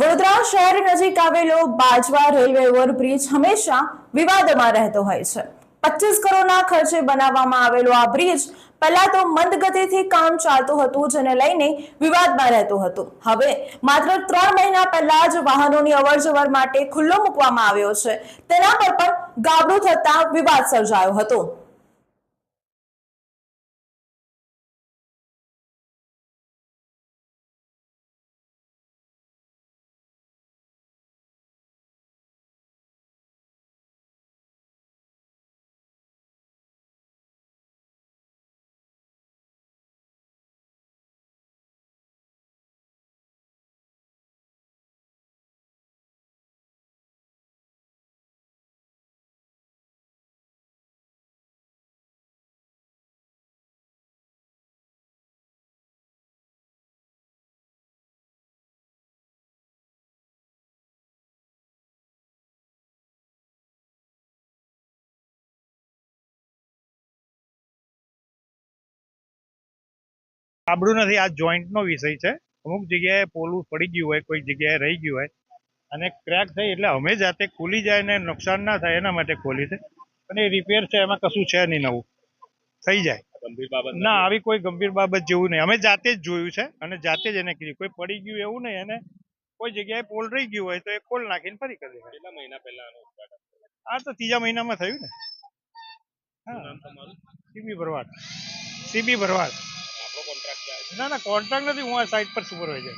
વડોદરા શહેર નજીક આવેલો બાજવા રેલવે ઓવરબ્રિજ હંમેશા વિવાદમાં રહેતો હોય છે. પચીસ કરોડના ખર્ચે બનાવવામાં આવેલો આ બ્રિજ પહેલા તો મંદ ગતિથી કામ ચાલતું હતું, જેને લઈને વિવાદમાં રહેતું હતું. હવે માત્ર ત્રણ મહિના પહેલા જ વાહનોની અવરજવર માટે ખુલ્લો મૂકવામાં આવ્યો છે. તેના પર પણ ગાબડું થતા વિવાદ સર્જાયો હતો. આબડું નથી. આ જોઈન્ટનો વિષય છે. અમુક જગ્યાએ પોલું પડી ગયું હોય કોઈ જગ્યાએ રહી ગયું હોય અને ક્રેક થઈ એટલે અમે જાતે ખુલી જાય ને નુકસાન ના થાય એના માટે ખોલી છે. અને રિપેર છે એમાં કશું છે નહીં નવું. થઈ જાય. ગંભીર બાબત ના આવી કોઈ ગંભીર બાબત જેવું નહીં. અમે જાતે જ જોયું છે અને જાતે જ એને કીધું. કોઈ પડી ગયું એવું નહીં. અને કોઈ જગ્યાએ પોલ રહી ગયું હોય તો એ પોલ નાખીને ફરી કરી દેવાય કેટલા મહિના પહેલા આ તો ત્રીજા મહિનામાં થયું ને. હા. તમારું? સીબી ભરવાડ. સીબી ભરવાડ આપણો કોન્ટ્રાક્ટ ક્યાં છે ના ના કોન્ટ્રાક્ટ નથી હું આ સાઇટ પર સુપરવાઇઝર